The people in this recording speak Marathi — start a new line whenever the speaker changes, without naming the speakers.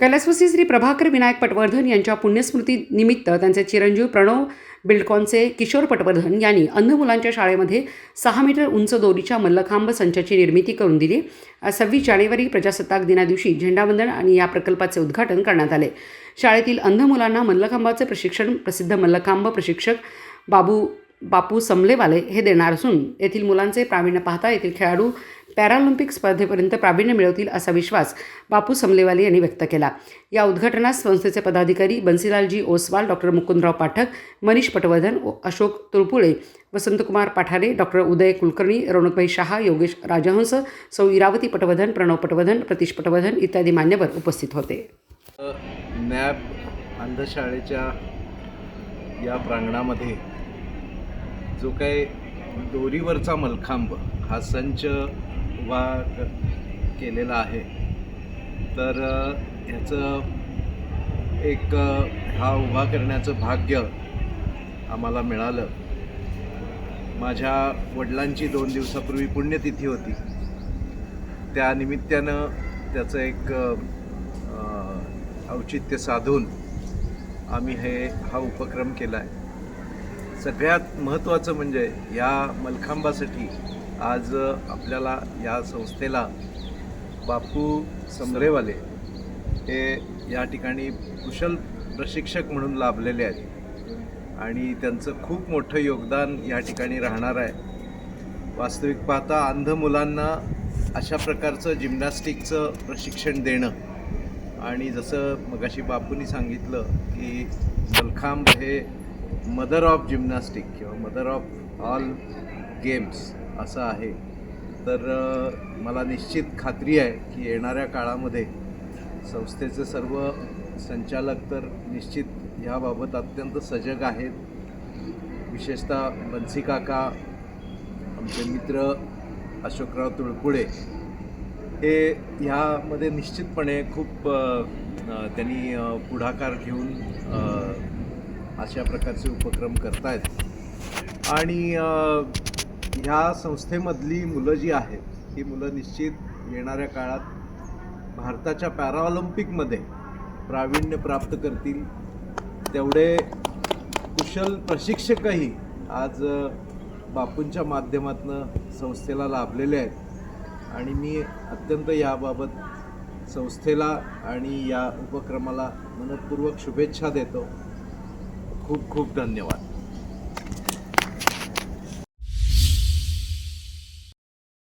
कैलासवासी श्री प्रभाकर विनायक पटवर्धन यांच्या पुण्यस्मृतीनिमित्त त्यांचे चिरंजीव प्रणव बिल्डकॉनचे किशोर पटवर्धन यांनी अंध मुलांच्या शाळेमध्ये सहा मीटर उंच दोरीच्या मल्लखांब संचाची निर्मिती करून दिली. सव्वीस जानेवारी प्रजासत्ताक दिनादिवशी झेंडावंदन आणि या प्रकल्पाचे उद्घाटन करण्यात आले. शाळेतील अंध मुलांना मल्लखांबाचे प्रशिक्षण प्रसिद्ध मल्लखांब प्रशिक्षक बाबू बापू समलेवाले हे देणार असून येथील मुलांचे प्रावीण्य पाहता येथील खेळाडू पॅरालिम्पिक स्पर्धेपर्यंत प्रावीण्य मिळवतील असा विश्वास बापू समलेवाले यांनी व्यक्त केला. या उद्घाटनास संस्थेचे पदाधिकारी बन्सीलालजी ओसवाल डॉक्टर मुकुंदराव पाठक मनीष पटवर्धन अशोक तुळपुळे वसंतकुमार पाठारे डॉक्टर उदय कुलकर्णी रौनकभाई शहा योगेश राजहंस सौ इरावती पटवर्धन प्रणव पटवर्धन प्रतीश पटवर्धन इत्यादी मान्यवर उपस्थित होते.
नॅब अंधशाळेच्या या प्रांगणामध्ये जो काही दोरीवरचा मलखांब हा संच उभा क- केलेला आहे. तर ह्याचं एक हा उभा करण्याचं भाग्य आम्हाला मिळालं. माझ्या वडिलांची दोन दिवसापूर्वी पुण्यतिथी होती. त्या निमित्तानं त्याचं एक औचित्य साधून आम्ही हे हा उपक्रम केला आहे सगळ्यात महत्त्वाचं म्हणजे या मलखांबासाठी आज आपल्याला या संस्थेला बापू समरेवाले हे या ठिकाणी कुशल प्रशिक्षक म्हणून लाभलेले आहेत. आणि त्यांचं खूप मोठं योगदान या ठिकाणी राहणार आहे. वास्तविक पाहता अंध मुलांना अशा प्रकारचं जिम्नॅस्टिकचं प्रशिक्षण देणं आणि जसं मगाशी बापूंनी सांगितलं की मलखांब हे मदर ऑफ जिम्नॅस्टिक किंवा मदर ऑफ ऑल गेम्स असं आहे. तर मला निश्चित खात्री आहे की येणाऱ्या काळामध्ये संस्थेचे सर्व संचालक तर निश्चित ह्याबाबत अत्यंत सजग आहेत. विशेषतः बन्सी काका आमचे मित्र अशोकराव तुळपुळे हे ह्यामध्ये निश्चितपणे खूप त्यांनी पुढाकार घेऊन अशा प्रकारचे उपक्रम करतायत. आणि ह्या संस्थेमधली मुलं जी आहेत ही मुलं निश्चित येणाऱ्या काळात भारताच्या पॅराऑलिम्पिकमध्ये प्रावीण्य प्राप्त करतील. तेवढे कुशल प्रशिक्षकही आज बापूंच्या माध्यमातून संस्थेला लाभलेले आहेत. आणि मी अत्यंत याबाबत संस्थेला आणि या उपक्रमाला मनपूर्वक शुभेच्छा देतो. खूप खूप धन्यवाद.